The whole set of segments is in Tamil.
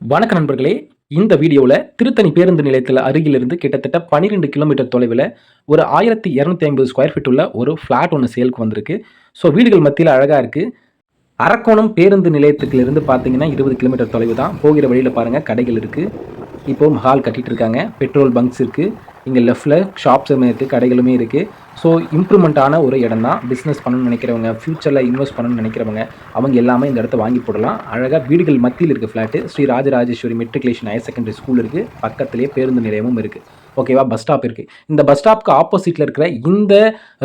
வணக்க நண்பர்களே இந்த வீடியோவில் திருத்தணி பேருந்து நிலையத்தில் அருகிலிருந்து கிட்டத்தட்ட 12 கிலோமீட்டர் தொலைவில் ஒரு ஆயிரத்தி இரநூத்தி ஐம்பது ஸ்கொயர் ஃபீட் உள்ள ஒரு ஃப்ளாட் ஒன்று சேலுக்கு வந்திருக்கு. ஸோ வீடுகள் மத்தியில் அழகாக இருக்குது அரக்கோணம் பேருந்து நிலையத்துக்கிலிருந்து பார்த்தீங்கன்னா இருபது கிலோமீட்டர் தொலைவு தான். போகிற வழியில் பாருங்கள் கடைகள் இருக்குது இப்போது ஹால் கட்டிட்டு இருக்காங்க. பெட்ரோல் பங்க்ஸ் இருக்குது இங்கே லெஃப்டில் ஷாப்ஸுமே இருக்குது கடைகளுமே இருக்குது ஸோ இம்ப்ரூவ்மெண்ட்டான ஒரு இடம் தான் பிஸ்னஸ் பண்ணணும்னு நினைக்கிறவங்க ஃப்யூச்சரில் இன்வெஸ்ட் பண்ணணும்னு நினைக்கிறவங்க அவங்க எல்லாமே இந்த இடத்த வாங்கி போடலாம். அழகாக வீடுகள் மத்தியில் இருக்குது flat Sri Rajarajeswari matriculation higher secondary school இருக்குது பக்கத்துலேயே பேருந்து நிலையமும் இருக்குது ஓகேவா பஸ் ஸ்டாப் இருக்குது இந்த பஸ் ஸ்டாப்க்கு ஆப்போசிட்டில் இருக்கிற இந்த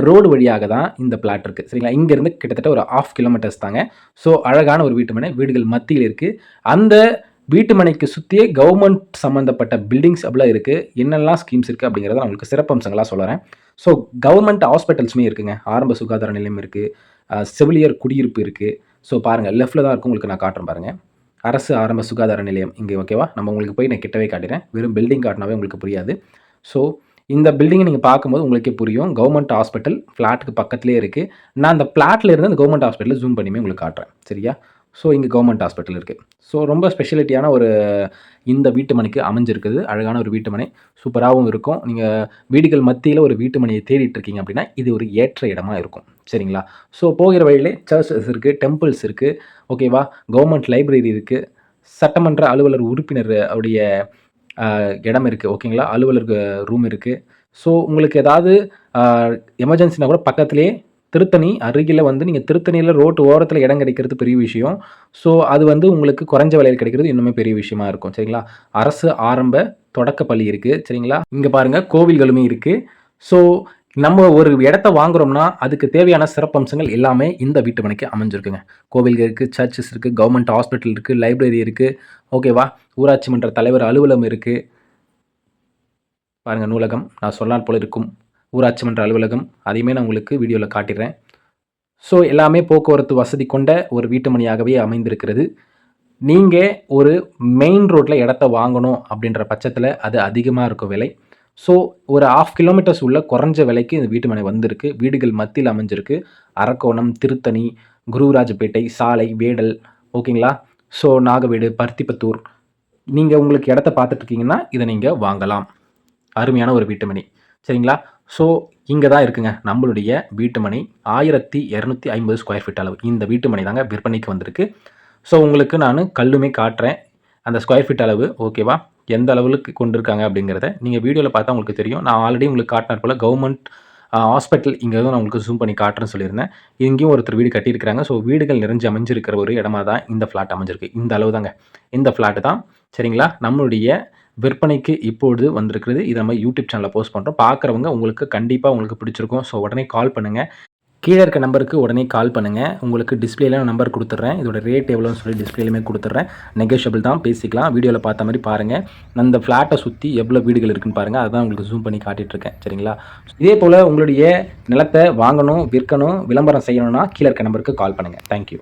ரோடு வழியாக தான் இந்த பிளாட் இருக்குது சரிங்களா? இங்கேருந்து கிட்டத்தட்ட ஒரு ஆஃப் கிலோமீட்டர்ஸ் தாங்க. ஸோ அழகான ஒரு வீட்டு மனை வீடுகள் மத்தியில் இருக்குது அந்த வீட்டு மனைக்கு சுற்றியே கவர்மெண்ட் சம்மந்தப்பட்ட பில்டிங்ஸ் அப்படிலாம் இருக்குது என்னெல்லாம் ஸ்கீம்ஸ் இருக்குது அப்படிங்கிறத நான் உங்களுக்கு சிறப்பம்சங்களாக சொல்கிறேன் ஸோ கவர்மெண்ட் ஹாஸ்பிட்டல்ஸுமே இருக்குங்க. ஆரம்ப சுகாதார நிலையம் இருக்குது செவிலியர் குடியிருப்பு இருக்குது ஸோ பாருங்கள் லெஃப்ட்டில் தான் இருக்கும் உங்களுக்கு நான் காட்டுறேன் பாருங்கள் அரசு ஆரம்ப சுகாதார நிலையம். இங்கே ஓகேவா நம்ம உங்களுக்கு போய் நான் கிட்டவே காட்டுறேன் வெறும் பில்டிங் காட்டினாவே உங்களுக்கு புரியாது. ஸோ இந்த பில்டிங்கை நீங்கள் பார்க்கும்போது உங்களுக்கே புரியும். கவர்மெண்ட் ஹாஸ்பிட்டல் ஃப்ளாட்டுக்கு பக்கத்துலேயே இருக்குது நான் அந்த ஃப்ளாட்டில் இருந்து அந்த கவர்மெண்ட் ஹாஸ்பிட்டலில் ஜூம் பண்ணியுமே உங்களுக்கு காட்டுறேன். சரியா? ஸோ இங்கே கவர்மெண்ட் ஹாஸ்பிட்டல் இருக்குது ஸோ ரொம்ப ஸ்பெஷலிட்டியான ஒரு இந்த வீட்டு மனைக்கு அமைஞ்சிருக்குது. அழகான ஒரு வீட்டு மனை சூப்பராகவும் இருக்கும். நீங்கள் வீடுகள் மத்தியில் ஒரு வீட்டு மனையை தேடிட்டு இருக்கீங்க அப்படின்னா இது ஒரு ஏற்ற இடமா இருக்கும். சரிங்களா? ஸோ போகிற வழியிலே சர்ச்சஸ் இருக்குது டெம்பிள்ஸ் இருக்குது ஓகேவா கவர்மெண்ட் லைப்ரரி இருக்குது சட்டமன்ற அலுவலர் உறுப்பினர் உடைய இடம் இருக்குது ஓகேங்களா அலுவலர் ரூம் இருக்குது ஸோ உங்களுக்கு ஏதாவது எமர்ஜென்சினா கூட பக்கத்துலேயே திருத்தணி அருகில் வந்து நீங்கள் திருத்தணியில் ரோட்டு ஓரத்தில் இடம் கிடைக்கிறது பெரிய விஷயம். ஸோ அது வந்து உங்களுக்கு குறைஞ்ச விலையில் கிடைக்கிறது இன்னுமே பெரிய விஷயமா இருக்கும். சரிங்களா? அரசு ஆரம்ப தொடக்க பள்ளி இருக்குது சரிங்களா? இங்கே பாருங்கள் கோவில்களுமே இருக்குது ஸோ நம்ம ஒரு இடத்த வாங்குறோம்னா அதுக்கு தேவையான சிறப்பம்சங்கள் எல்லாமே இந்த வீட்டு மனைக்கு அமைஞ்சிருக்குங்க. கோவில்கள் இருக்குது சர்ச்சஸ் இருக்குது கவர்மெண்ட் ஹாஸ்பிட்டல் இருக்குது லைப்ரரி இருக்குது ஓகேவா ஊராட்சி மன்ற தலைவர் அலுவலகம் இருக்குது பாருங்கள் நூலகம் நான் சொன்னால் போல இருக்கும். ஊராட்சி மன்ற அலுவலகம் அதையுமே நான் உங்களுக்கு வீடியோவில் காட்டிடுறேன் ஸோ எல்லாமே போக்குவரத்து வசதி கொண்ட ஒரு வீட்டுமணியாகவே அமைந்திருக்கிறது. நீங்கள் ஒரு மெயின் ரோட்டில் இடத்த வாங்கணும் அப்படின்ற பட்சத்தில் அது அதிகமாக இருக்கும் விலை. ஸோ ஒரு ஆஃப் கிலோமீட்டர்ஸ் உள்ள குறைஞ்ச விலைக்கு இந்த வீட்டு மனை வந்திருக்கு. வீடுகள் மத்தியில் அமைஞ்சிருக்கு. அரக்கோணம் திருத்தணி குருராஜப்பேட்டை சாலை வேடல் ஓகேங்களா? ஸோ நாகவீடு பருத்திப்பத்தூர். நீங்கள் உங்களுக்கு இடத்த பார்த்துட்ருக்கீங்கன்னா இதை நீங்கள் வாங்கலாம். அருமையான ஒரு வீட்டு சரிங்களா? ஸோ இங்கே தான் இருக்குங்க நம்மளுடைய வீட்டு மனை ஆயிரத்தி இரநூத்தி ஐம்பது ஸ்கொயர் ஃபீட் அளவு. இந்த வீட்டு மனை தாங்க விற்பனைக்கு வந்திருக்கு. ஸோ உங்களுக்கு நான் கல்லுமே காட்டுறேன். அந்த ஸ்கொயர் ஃபீட் அளவு ஓகேவா எந்த அளவுக்கு கொண்டிருக்காங்க அப்படிங்கிறத நீங்கள் வீடியோவில் பார்த்தா உங்களுக்கு தெரியும். நான் ஆல்ரெடி உங்களுக்கு காட்டினார் போல் கவர்மெண்ட் ஹாஸ்பிட்டல் இங்கே நான் உங்களுக்கு ஜூம் பண்ணி காட்டுறேன்னு சொல்லியிருந்தேன். இங்கேயும் ஒருத்தர் வீடு கட்டியிருக்கிறாங்க. ஸோ வீடுகள் நிறைஞ்சு அமைஞ்சிருக்கிற ஒரு இடமா தான் இந்த ஃப்ளாட் அமைஞ்சிருக்கு. இந்த அளவு தாங்க இந்த ஃப்ளாட்டு தான் சரிங்களா? நம்மளுடைய விற்பனைக்கு இப்பொழுது வந்திருக்கிறது. இதை நம்ம யூடியூப் சேனலில் போஸ்ட் பண்ணுறோம் பார்க்குறவங்க உங்களுக்கு கண்டிப்பாக உங்களுக்கு பிடிச்சிருக்கும். ஸோ உடனே கால் பண்ணுங்கள் கீழே இருக்க நம்பருக்கு உடனே கால் பண்ணுங்கள் உங்களுக்கு டிஸ்பிளேல நம்பர் கொடுத்துட்றேன். இதோட ரேட் எவ்வளோன்னு சொல்லி டிஸ்பிளேலுமே கொடுத்துட்றேன். நெகோஷியபிள் தான். பேசிக்கலாம் வீடியோவில் பார்த்த மாதிரி பாருங்கள் அந்த ஃப்ளாட்டை சுற்றி எவ்வளோ வீடுகள் இருக்குன்னு பாருங்கள் அதுதான் உங்களுக்கு ஜூம் பண்ணி காட்டிகிட்ருக்கேன் சரிங்களா? இதே போல் உங்களுடைய நிலத்தை வாங்கணும் விற்கணும் விளம்பரம் செய்யணும்னா கீழே இருக்க நம்பருக்கு கால் பண்ணுங்கள் தேங்க்யூ